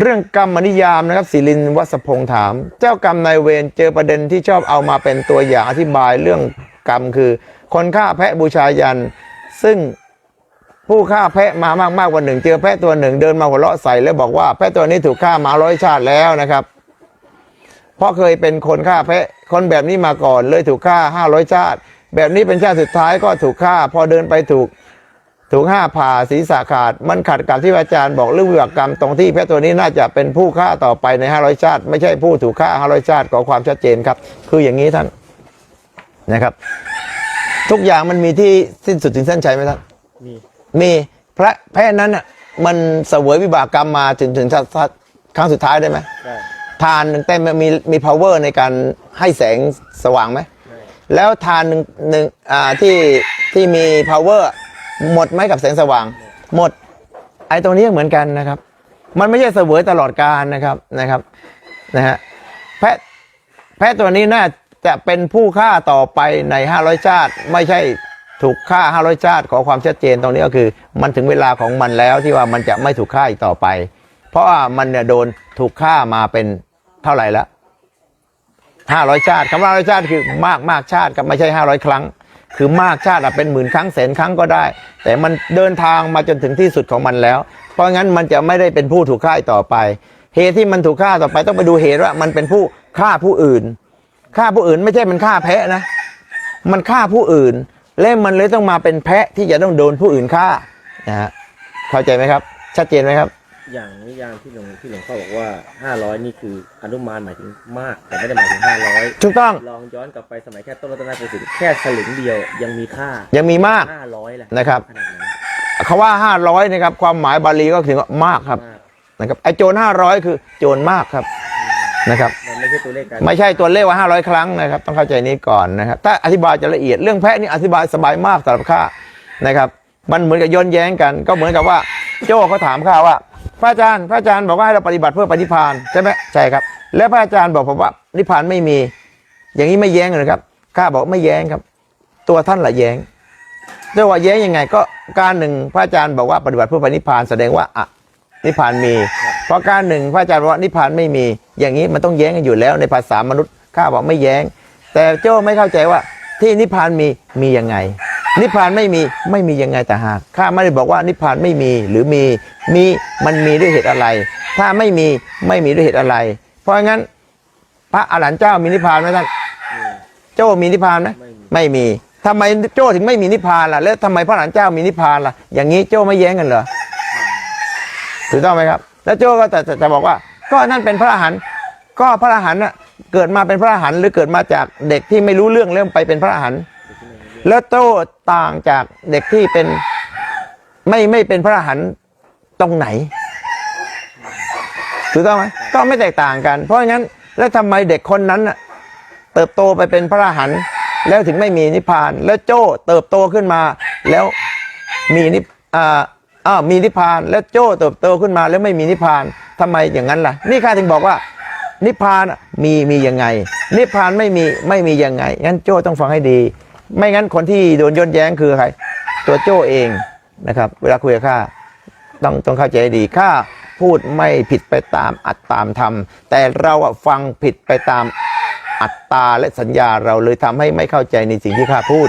เรื่องกรรมนิยามนะครับศิรินวัสพงษ์ถาม เจ้ากรรมนายเวรเจอประเด็นที่ชอบเอามาเป็นตัวอย่างอธิบายเรื่องกรรมคือ คนฆ่าแพะบูชายัน ซึ่งผู้ฆ่าแพะมามากๆวันหนึ่งเจอแพะตัวหนึ่งเดินมาหัวเราะใส่แล้วบอกว่าแพะตัวนี้ถูกฆ่ามาร้อยชาติแล้วนะครับ เพราะเคยเป็นคนฆ่าแพะคนแบบนี้มาก่อนเลยถูกฆ่าห้าร้อยชาติ แบบนี้เป็นชาติสุดท้ายก็ถูกฆ่า พอเดินไปถูก ถูกห้าผ่าศีรษะขาด มันขัดกับที่อาจารย์บอกเรื่องวิบากกรรมตรงที่แพะตัวนี้น่าจะเป็นผู้ฆ่าต่อไปใน 500 ชาติ ไม่ใช่ผู้ถูกฆ่า 500 ชาติขอความชัดเจนครับ คืออย่างนี้ท่านนะครับ ทุกอย่างมันมีที่สิ้นสุดถึงเส้นชัยไหมท่านมีมีพระแพะนั้นน่ะมันเสวยวิบากกรรมมาถึงถึงครั้งสุดท้ายได้ไหมได้ทานหนึ่งเต็มมีมี power ในการให้แสงสว่างไหมได้แล้วทานหนึ่งหนึ่งอ่าที่ที่มี power หมดไหมกับแสงสว่าง หมด ไอ้ตรงนี้เหมือนกันนะครับ มันไม่ใช่เสวยตลอดกาลนะครับนะครับนะฮะแพะแพะตัวนี้น่าจะเป็นผู้ฆ่าต่อไปใน500ชาติ ไม่ใช่ถูกฆ่า500ชาติขอความชัดเจนตรงนี้ก็คือ มันถึงเวลาของมันแล้วที่ว่ามันจะไม่ถูกฆ่าอีกต่อไป เพราะว่ามันเนี่ยโดนถูกฆ่ามาเป็นเท่าไหร่ล้วห้าร้อยชาติคำว่าร้อยชาติคือมากมากชาติครับไม่ใช่ห้าร้อยครั้ง คือมากชาติเป็นหมื่นครั้งแสนครั้งก็ได้ แต่มันเดินทางมาจนถึงที่สุดของมันแล้ว เพราะงั้นมันจะไม่ได้เป็นผู้ถูกฆ่าต่อไป เหตุที่มันถูกฆ่าต่อไปต้องไปดูเหตุว่ามันเป็นผู้ฆ่าผู้อื่นฆ่าผู้อื่นไม่ใช่มันฆ่าแพะนะ มันฆ่าผู้อื่น และมันเลยต้องมาเป็นแพะที่จะต้องโดนผู้อื่นฆ่านะฮะเข้าใจไหมครับ ชัดเจนไหมครับ อย่างนิยามที่หลวงที่หลวงพ่อบอกว่า500นี่คืออนุมานหมายถึงมาก แต่ไม่ได้หมายถึง500ถูกต้อง ลองย้อนกลับไปสมัยแค่ต้นรัตนโกสินทร์แค่สลึงเดียวยังมีค่ายังมีมาก500แหละนะครับ ขนาดนั้นคาว่า500นะครับ ความหมายบาลีก็ถึงว่ามากครับมากนะครับไอโจร500คือโจรมากครับนะครับ มันไม่ใช่ตัวเลขการไม่ใช่ตัวเลขว่า500ครั้งนะครับ ต้องเข้าใจนี้ก่อนนะครับ ถ้าอธิบายจะละเอียดเรื่องแพะนี่อธิบายสบายมากสำหรับข้านะครับ มันเหมือนกับย้อนแย้งกัน ก็เหมือนกับว่า โจ้เขาถามข้าว่า พระอาจารย์พระอาจารย์บอกว่าให้เราปฏิบัติเพื่อปฏิพานใช่ไหมใช่ครับ แล้วพระอาจารย์บอกผมว่านิพพานไม่มี อย่างนี้ไม่แย้งเลยครับข้าบอกไม่แย้งครับ ตัวท่านละแย้งเรียกว่าแย้งยังไงก็การหนึ่งพระอาจารย์บอกว่าปฏิบัติเพื่อปฏิพานแสดงว่าอะนิพพานมี เพราะการหนึ่งพระอาจารย์บอกว่านิพพานไม่มี อย่างนี้มันต้องแย้งกันอยู่แล้ว ในภาษามนุษย์ข้าบอกไม่แย้ง แต่โจ้าไม่เข้าใจว่าที่นิพพานมีมียังไง นิพพานไม่มีไม่มียังไงแต่หากข้าไม่ได้บอกว่านิพพานไม่มีหรือมีมีมันมีด้วยเหตุอะไร ถ้าไม่มีไม่มีด้วยเหตุอะไร เพราะงั้น พระอรหันต์เจ้ามีนิพพานไหมท่านอืมโจ้มีนิพพานไหมไม่มีไม่มีทำไมโจ้ถึงไม่มีนิพพานล่ะแล้วทำไมพระอรหันต์เจ้ามีนิพพานล่ะอย่างนี้โจ้ไม่แย้งกันเหรอถูกต้องไหมครับ แล้วโจ้ก็จะจะจะบอกว่า ก็นั่นเป็นพระอรหันต์ก็พระอรหันต์น่ะเกิดมาเป็นพระอรหันต์หรือเกิดมาจากเด็กที่ไม่รู้เรื่องเริ่มไปเป็นพระอรหันต์ แล้วโจ้ต่างจากเด็กที่เป็นไม่ไม่เป็นพระอรหันต์ตรงไหนถูกต้องไหมก็ไม่แตกต่างกัน เพราะงั้น แล้วทำไมเด็กคนนั้นน่ะเติบโตไปเป็นพระอรหันต์แล้วถึงไม่มีนิพพาน แล้วโจ้เติบโตขึ้นมา แล้วมีนิพอ่าอ้าวมีนิพพาน แล้วโจ้เติบโตขึ้นมา แล้วไม่มีนิพพานทำไมอย่างนั้นล่ะ นี่ข้าถึงบอกว่า นิพพานมีมียังไง นิพพานไม่มีไม่มียังไงงั้นโจ้ต้องฟังให้ดี ไม่งั้นคนที่โดนย้อนแย้งคือใคร ตัวโจ้เองนะครับ เวลาคุยกับข้าต้องต้องเข้าใจดีข้าพูดไม่ผิดไปตามอัตตามธรรม แต่เราฟังผิดไปตามอัตตาและสัญญาเราเลยทำให้ไม่เข้าใจในสิ่งที่ข้าพูด